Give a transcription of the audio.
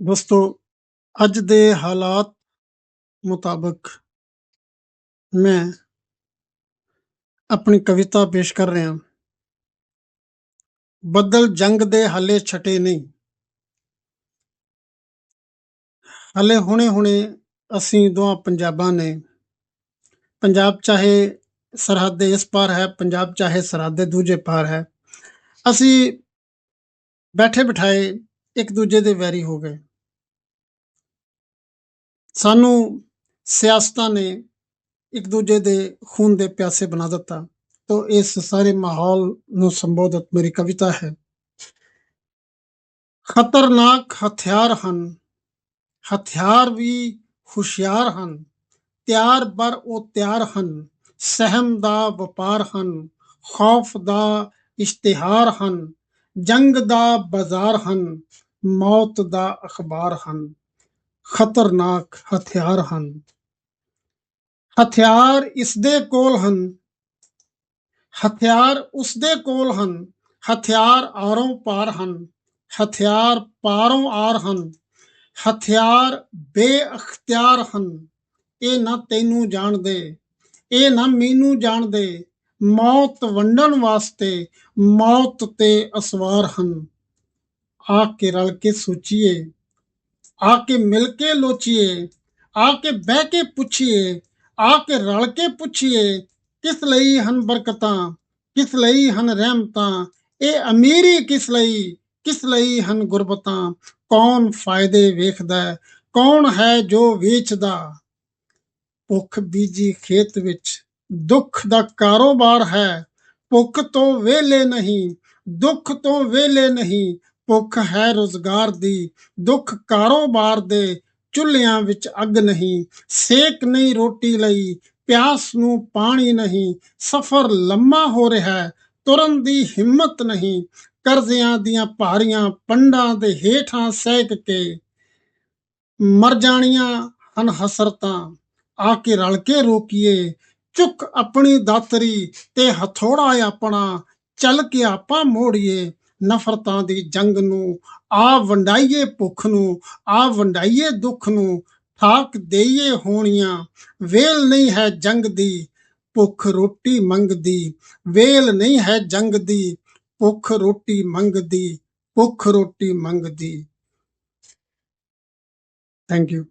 ਦੋਸਤੋ, ਅੱਜ ਦੇ ਹਾਲਾਤ ਮੁਤਾਬਕ ਮੈਂ ਆਪਣੀ ਕਵਿਤਾ ਪੇਸ਼ ਕਰ ਰਿਹਾ ਬੱਦਲ ਜੰਗ ਦੇ ਹਾਲੇ ਛਟੇ ਨਹੀਂ। ਹਾਲੇ ਹੁਣੇ-ਹੁਣੇ ਅਸੀਂ ਦੋਹਾਂ ਪੰਜਾਬਾਂ ਨੇ ਪੰਜਾਬ ਚਾਹੇ ਸਰਹੱਦ ਦੇ ਇਸ ਪਾਰ ਹੈ, ਪੰਜਾਬ ਚਾਹੇ ਸਰਹੱਦ ਦੇ ਦੂਜੇ ਪਾਰ ਹੈ, ਅਸੀਂ ਬੈਠੇ ਬਿਠਾਏ ਇੱਕ ਦੂਜੇ ਦੇ ਵੈਰੀ ਹੋ ਗਏ। ਸਾਨੂੰ ਸਿਆਸਤਾਂ ਨੇ ਇੱਕ ਦੂਜੇ ਦੇ ਖੂਨ ਦੇ ਪਿਆਸੇ ਬਣਾ ਦਿੱਤਾ ਤੋ ਇਸ ਸਾਰੇ ਮਾਹੌਲ ਨੂੰ ਸੰਬੋਧਿਤ ਮੇਰੀ ਕਵਿਤਾ ਹੈ। ਖਤਰਨਾਕ ਹਥਿਆਰ ਹਨ, ਹਥਿਆਰ ਵੀ ਹੁਸ਼ਿਆਰ ਹਨ, ਤਿਆਰ ਬਰ ਉਹ ਤਿਆਰ ਹਨ, ਸਹਿਮ ਦਾ ਵਪਾਰ ਹਨ, ਖੌਫ ਦਾ ਇਸ਼ਤਿਹਾਰ ਹਨ, ਜੰਗ ਦਾ ਬਾਜ਼ਾਰ ਹਨ, ਮੌਤ ਦਾ ਅਖਬਾਰ ਹਨ। ਖਤਰਨਾਕ ਹਥਿਆਰ ਹਨ। ਹਥਿਆਰ ਇਸ ਦੇ ਕੋਲ ਹਨ। ਹਥਿਆਰ ਉਸ ਦੇ ਕੋਲ ਹਨ। ਹਥਿਆਰ ਆਰੋਂ ਪਾਰ ਹਨ। ਹਥਿਆਰ ਪਾਰੋਂ ਆਰ ਹਨ। ਹਥਿਆਰ ਬੇਅਖਤਿਆਰ ਹਨ। ਇਹ ਨਾ ਤੈਨੂੰ ਜਾਣਦੇ। ਇਹ ਨਾ ਮੈਨੂੰ ਜਾਣਦੇ। ਮੌਤ ਵੰਡਣ ਵਾਸਤੇ ਮੌਤ ਤੇ ਅਸਵਾਰ ਹਨ। ਆ ਕੇ ਰਲ ਕੇ ਸੋਚੀਏ। ਆ ਕੇ ਮਿਲ ਕੇ ਲੋਚੀਏ ਆ ਕੇ ਬਹਿ ਕੇ ਪੁੱਛੀਏ ਆ ਕੇ ਰਲ ਕੇ ਪੁੱਛੀਏ ਕਿਸ ਲਈ ਹਨ ਬਰਕਤਾਂ ਕਿਸ ਲਈ ਹਨ ਰਹਿਮਤਾਂ ਇਹ ਅਮੀਰੀ ਕਿਸ ਲਈ ਕਿਸ ਲਈ ਹਨ ਗੁਰਬਤਾਂ ਕੌਣ ਫਾਇਦੇ ਵੇਖਦਾ ਕੌਣ ਹੈ ਜੋ ਵੇਚਦਾ ਭੁੱਖ ਬੀਜੀ ਖੇਤ ਵਿੱਚ ਦੁੱਖ ਦਾ ਕਾਰੋਬਾਰ ਹੈ ਭੁੱਖ ਤੋਂ ਵੇਲੇ ਨਹੀਂ ਦੁੱਖ ਤੋਂ ਵੇਲੇ ਨਹੀਂ ਭੁੱਖ ਹੈ ਰੋਜ਼ਗਾਰ ਦੀ, ਦੁੱਖ ਕਾਰੋਬਾਰ ਦੇ ਚੁੱਲ੍ਹਿਆਂ ਵਿੱਚ ਅੱਗ ਨਹੀਂ, ਸੇਕ ਨਹੀਂ ਰੋਟੀ ਲਈ, ਪਿਆਸ ਨੂੰ ਪਾਣੀ ਨਹੀਂ, ਸਫ਼ਰ ਲੰਮਾ ਹੋ ਰਿਹਾ ਹੈ, ਤੁਰਨ ਦੀ ਹਿੰਮਤ ਨਹੀਂ, ਕਰਜ਼ਿਆਂ ਦੀਆਂ ਭਾਰੀਆਂ ਪੰਡਾਂ ਦੇ ਹੇਠਾਂ ਸਹਿਕ ਕੇ ਮਰ ਜਾਣੀਆਂ ਹਨ ਹਸਰਤਾਂ, ਆ ਕੇ ਰਲ ਕੇ ਰੋਕੀਏ ਚੁੱਕ ਆਪਣੀ ਦਾਤਰੀ ਤੇ ਹਥੋੜਾ ਆਪਣਾ ਚੱਲ ਕੇ ਆਪਾਂ ਮੋੜੀਏ ਨਫ਼ਰਤਾਂ ਦੀ ਜੰਗ ਨੂੰ ਆ ਵੰਡਾਈਏ ਭੁੱਖ ਨੂੰ ਆ ਵੰਡਾਈਏ ਦੁੱਖ ਨੂੰ, ਠਾਕ ਦੇਈਏ ਹੋਣੀਆਂ, ਵੇਲ ਨਹੀਂ ਹੈ ਜੰਗ ਦੀ, ਭੁੱਖ ਰੋਟੀ ਮੰਗਦੀ, ਵੇਲ ਨਹੀਂ ਹੈ ਜੰਗ ਦੀ, ਭੁੱਖ ਰੋਟੀ ਮੰਗਦੀ, ਭੁੱਖ ਰੋਟੀ ਮੰਗਦੀ। Thank you